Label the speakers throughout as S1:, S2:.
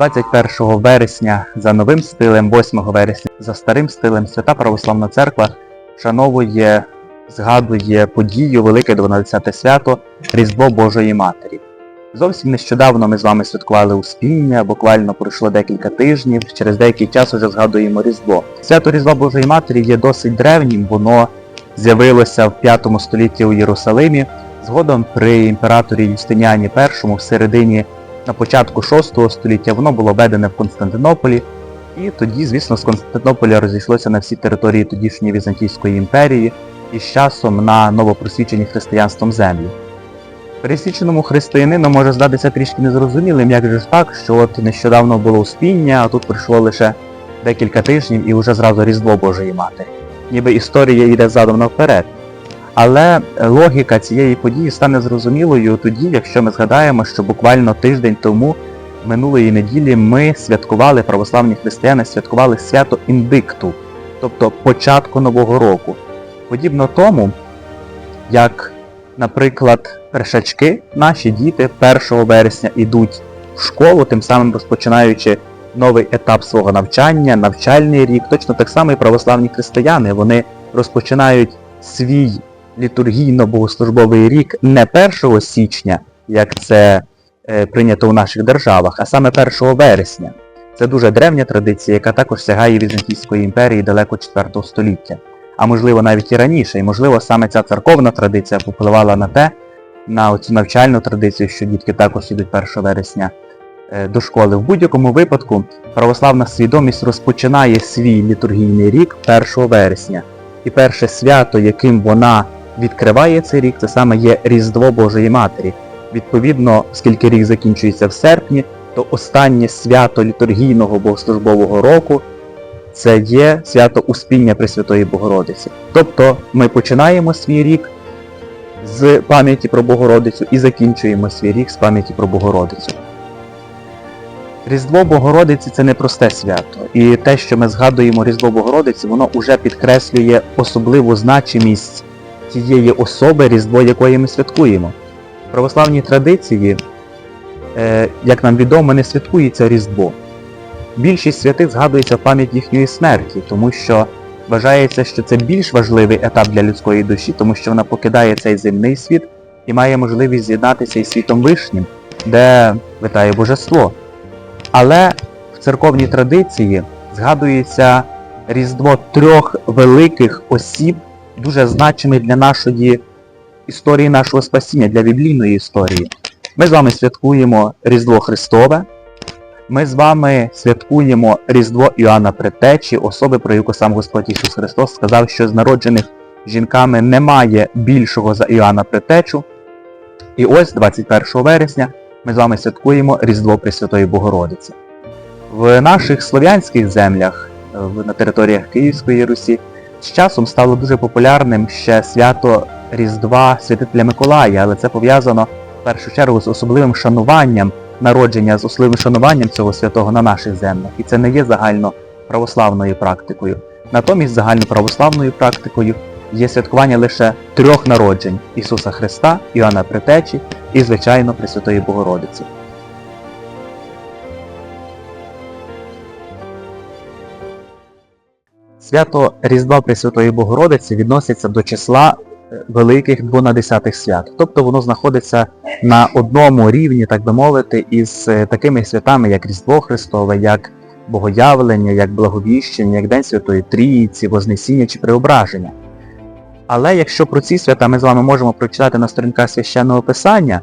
S1: 21 вересня за новим стилем, 8 вересня за старим стилем Свята Православна Церква вшановує, згадує подію Велике 12 свято Різдво Божої Матері. Зовсім нещодавно ми з вами святкували Успіння, буквально пройшло декілька тижнів, через деякий час уже згадуємо Різдво. Свято Різдва Божої Матері є досить древнім, воно з'явилося в 5 столітті у Єрусалимі, згодом при імператорі Юстиніані І в середині на початку 6 століття воно було введене в Константинополі, і тоді, звісно, з Константинополя розійшлося на всі території тодішньої Візантійської імперії і з часом на новопросвічені християнством землі. Пересіченому християнину може здатися трішки незрозумілим, як же ж так, що от нещодавно було успіння, а тут пройшло лише декілька тижнів і вже зразу Різдво Божої Матері. Ніби історія йде задом наперед. Але логіка цієї події стане зрозумілою тоді, якщо ми згадаємо, що буквально тиждень тому, минулої неділі, ми святкували, православні християни святкували свято індикту, тобто початку Нового року. Подібно тому, як, наприклад, першачки, наші діти 1 вересня йдуть в школу, тим самим розпочинаючи новий етап свого навчання, навчальний рік, точно так само і православні християни, вони розпочинають свій літургійно-богослужбовий рік не 1 січня, як це е, прийнято у наших державах, а саме 1 вересня. Це дуже древня традиція, яка також сягає Візантійської імперії далеко 4 століття. А можливо навіть і раніше, і можливо саме ця церковна традиція попливала на те, на цю навчальну традицію, що дітки також йдуть 1 вересня е, до школи. В будь-якому випадку православна свідомість розпочинає свій літургійний рік 1 вересня. І перше свято, яким вона відкриває цей рік, це саме є Різдво Божої Матері. Відповідно, оскільки рік закінчується в серпні, то останнє свято літургійного богослужбового року це є свято Успіння Пресвятої Богородиці. Тобто ми починаємо свій рік з пам'яті про Богородицю і закінчуємо свій рік з пам'яті про Богородицю. Різдво Богородиці це не просте свято. І те, що ми згадуємо Різдво Богородиці, воно вже підкреслює особливу значимість тієї особи, Різдво якої ми святкуємо. В православній традиції, е, як нам відомо, не святкується Різдво. Більшість святих згадується в пам'ять їхньої смерті, тому що вважається, що це більш важливий етап для людської душі, тому що вона покидає цей земний світ і має можливість з'єднатися із світом вишнім, де витає божество. Але в церковній традиції згадується різдво трьох великих осіб, дуже значимих для нашої історії нашого спасіння, для біблійної історії. Ми з вами святкуємо Різдво Христове, ми з вами святкуємо Різдво Іоанна Предтечі, особи, про яку сам Господь Ісус Христос сказав, що з народжених жінками немає більшого за Іоанна Предтечу. І ось 21 вересня ми з вами святкуємо Різдво Пресвятої Богородиці. В наших слов'янських землях, на територіях Київської Русі, з часом стало дуже популярним ще свято Різдва Святителя Миколая, але це пов'язано в першу чергу з особливим шануванням народження, з особливим шануванням цього святого на наших землях. І це не є загально православною практикою. Натомість загальноправославною практикою є святкування лише трьох народжень Ісуса Христа, Іоанна Притечі і, звичайно, Пресвятої Богородиці. Свято Різдва Пресвятої Богородиці відноситься до числа е, великих двонадесятих свят. Тобто воно знаходиться на одному рівні, так би мовити, із е, такими святами, як Різдво Христове, як Богоявлення, як Благовіщення, як День Святої Трійці, Вознесіння чи Преображення. Але якщо про ці свята ми з вами можемо прочитати на сторінках священного писання,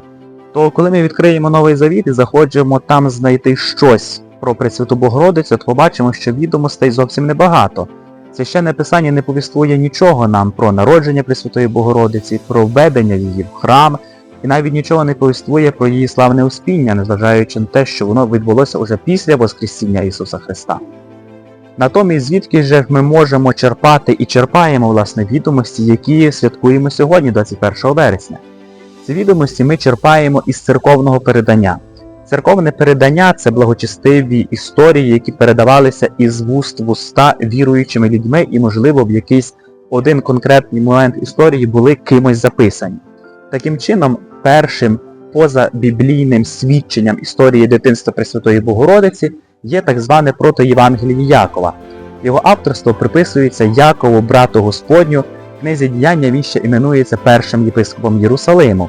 S1: то коли ми відкриємо новий завіт і захочемо там знайти щось про Пресвяту Богородицю, то побачимо, що відомостей зовсім небагато. Священне писання не повіствує нічого нам про народження Пресвятої Богородиці, про введення її в храм, і навіть нічого не повіствує про її славне успіння, незважаючи на те, що воно відбулося уже після Воскресіння Ісуса Христа. Натомість, звідки ж ми можемо черпати і черпаємо, власне, відомості, які святкуємо сьогодні, 21 вересня. Ці відомості ми черпаємо із церковного передання. Церковне передання це благочестиві історії, які передавалися із вуст в уста віруючими людьми і, можливо, в якийсь один конкретний момент історії були кимось записані. Таким чином, першим поза біблійним свідченням історії дитинства Пресвятої Богородиці є так зване протоєвангеліє Якова. Його авторство приписується Якову, брату Господню, в книзі діяння він ще іменується першим єпископом Єрусалиму.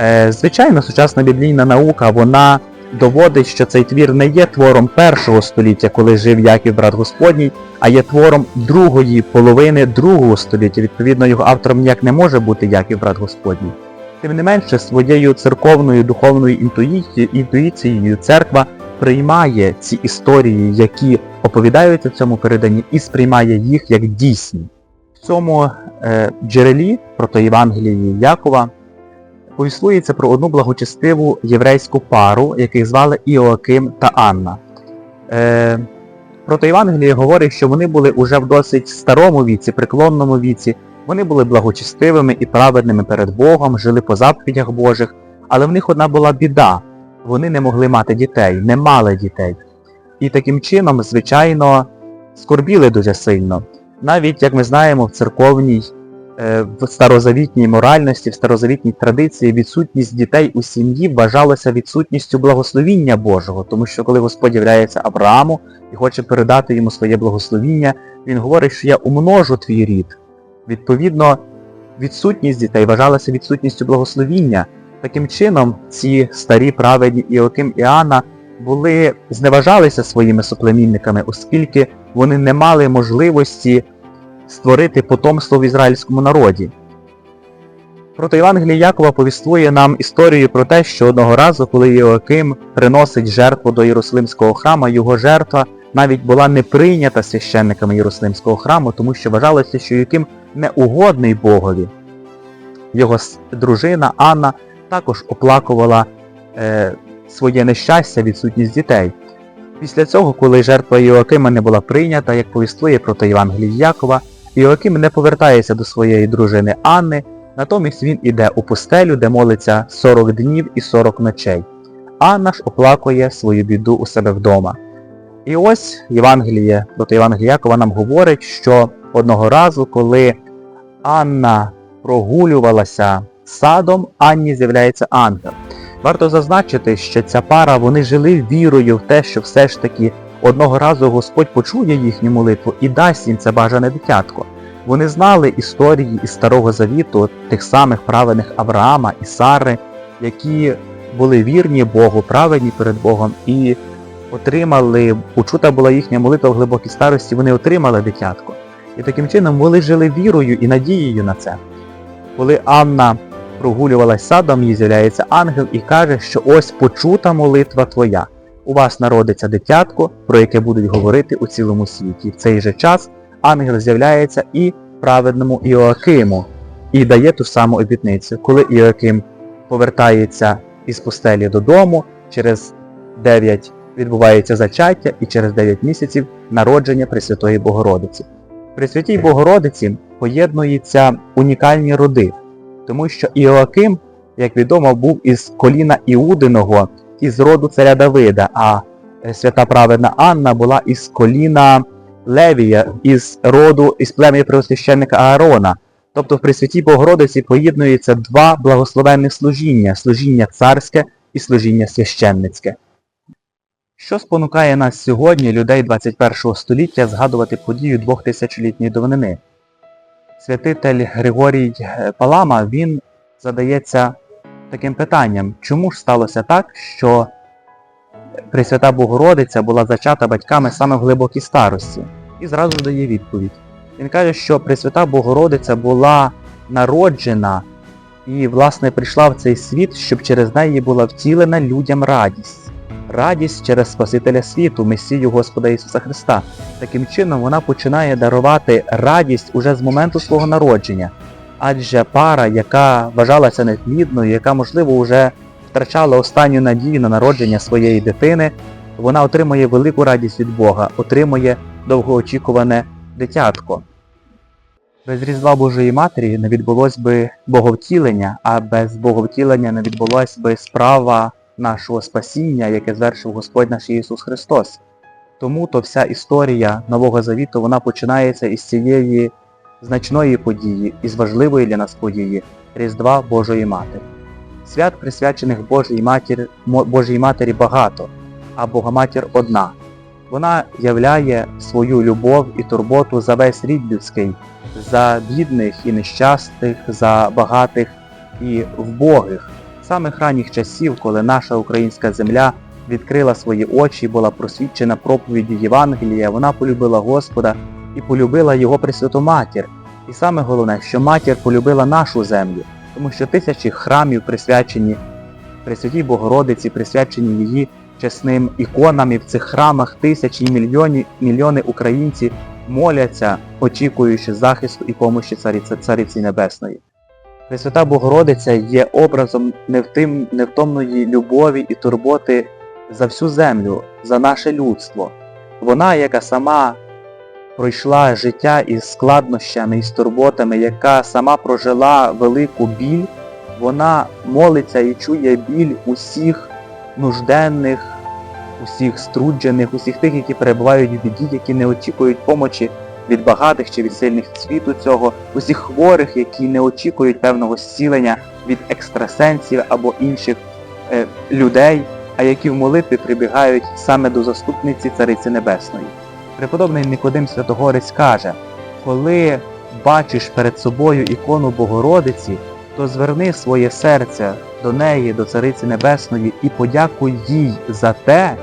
S1: Е, звичайно, сучасна біблійна наука, вона доводить, що цей твір не є твором першого століття, коли жив Яків, брат Господній, а є твором другої половини другого століття. Відповідно, його автором ніяк не може бути Яків, брат Господній. Тим не менше, своєю церковною духовною інтуїцією, церква приймає ці історії, які оповідаються в цьому переданні, і сприймає їх як дійсні. В цьому е, джерелі прото Євангелії Якова повіслується про одну благочестиву єврейську пару, яких звали Іоаким та Анна. Е, Прото Євангеліє говорить, що вони були уже в досить старому віці, преклонному віці, вони були благочестивими і праведними перед Богом, жили по заповідях Божих, але в них одна була біда. Вони не могли мати дітей, не мали дітей. І таким чином, звичайно, скорбіли дуже сильно. Навіть, як ми знаємо, в церковній, в старозавітній моральності, в старозавітній традиції відсутність дітей у сім'ї вважалася відсутністю благословіння Божого, тому що коли Господь являється Аврааму і хоче передати йому своє благословіння, він говорить, що я умножу твій рід. Відповідно, відсутність дітей вважалася відсутністю благословіння. Таким чином, ці старі праведні Іоким і Анна були, зневажалися своїми соплемінниками, оскільки вони не мали можливості створити потомство в ізраїльському народі. Проте Євангеліє Якова повіствує нам історію про те, що одного разу, коли Іоаким приносить жертву до Єрусалимського храму, його жертва навіть була не прийнята священниками Єрусалимського храму, тому що вважалося, що Іоаким неугодний Богові. Його дружина Анна також оплакувала е, своє нещастя, відсутність дітей. Після цього, коли жертва Іоакима не була прийнята, як повіствує проти Євангелії Якова, Іоаким не повертається до своєї дружини Анни, натомість він іде у пустелю, де молиться 40 днів і 40 ночей. Анна ж оплакує свою біду у себе вдома. І ось Євангеліє проти Євангелія Якова нам говорить, що одного разу, коли Анна прогулювалася садом, Анні з'являється ангел. Варто зазначити, що ця пара, вони жили вірою в те, що все ж таки одного разу Господь почує їхню молитву і дасть їм це бажане дитятко. Вони знали історії із Старого Завіту, тих самих праведних Авраама і Сари, які були вірні Богу, праведні перед Богом і отримали, почута була їхня молитва в глибокій старості, вони отримали дитятко. І таким чином вони жили вірою і надією на це. Коли Анна прогулювалась садом, їй з'являється ангел і каже, що ось почута молитва твоя. У вас народиться дитятко, про яке будуть говорити у цілому світі. В цей же час ангел з'являється і праведному Іоакиму і дає ту саму обітницю. Коли Іоаким повертається із пустелі додому, через 9 відбувається зачаття і через 9 місяців народження Пресвятої Богородиці. При Святій Богородиці поєднуються унікальні роди, тому що Іоаким, як відомо, був із коліна Іудиного, із роду царя Давида, а е, свята праведна Анна була із коліна Левія, із роду, із плем'я преосвященника Аарона. Тобто в Пресвятій Богородиці поєднуються два благословенних служіння служіння царське і служіння священницьке. Що спонукає нас сьогодні, людей 21 століття, згадувати подію двохтисячолітньої давнини? Святитель Григорій е, Палама, він задається таким питанням, чому ж сталося так, що Пресвята Богородиця була зачата батьками саме в глибокій старості? І зразу дає відповідь. Він каже, що Пресвята Богородиця була народжена і, власне, прийшла в цей світ, щоб через неї була втілена людям радість. Радість через Спасителя світу, Месію Господа Ісуса Христа. Таким чином вона починає дарувати радість уже з моменту свого народження. Адже пара, яка вважалася неплідною, яка, можливо, вже втрачала останню надію на народження своєї дитини, вона отримує велику радість від Бога, отримує довгоочікуване дитятко. Без Різдва Божої Матері не відбулось би боговтілення, а без боговтілення не відбулась би справа нашого спасіння, яке звершив Господь наш Ісус Христос. Тому то вся історія Нового Завіту, вона починається із цієї значної події, із важливої для нас події Різдва Божої Матері. Свят, присвячених Божій Матері, Божій Матері багато, а Богоматір одна. Вона являє свою любов і турботу за весь рід людський, за бідних і нещастих, за багатих і вбогих. З самих ранніх часів, коли наша українська земля відкрила свої очі була просвідчена проповіддю Євангелія, вона полюбила Господа і полюбила Його Пресвяту Матір. І саме головне, що матір полюбила нашу землю, тому що тисячі храмів присвячені Пресвятій Богородиці, присвячені її чесним іконам, і в цих храмах тисячі і мільйони, мільйони українців моляться, очікуючи захисту і помощі цариці, цариці Небесної. Пресвята Богородиця є образом невтим, невтомної любові і турботи за всю землю, за наше людство. Вона, яка сама пройшла життя із складнощами і турботами, яка сама прожила велику біль, вона молиться і чує біль усіх нужденних, усіх струджених, усіх тих, які перебувають в біді, які не очікують помочі від багатих чи від сильних світу цього, усіх хворих, які не очікують певного зцілення від екстрасенсів або інших е, людей, а які в молитві прибігають саме до заступниці Цариці Небесної. Преподобний Никодим Святогорець каже, коли бачиш перед собою ікону Богородиці, то зверни своє серце до неї, до Цариці Небесної, і подякуй їй за те,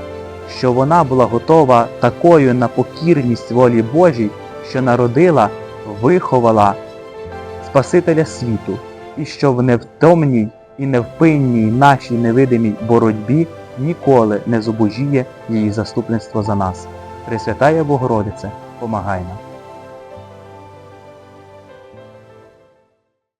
S1: що вона була готова такою на покірність волі Божій, що народила, виховала Спасителя світу, і що в невтомній і невпинній нашій невидимій боротьбі ніколи не зубожіє її заступництво за нас. Пресвятая Богородице, помагай нам.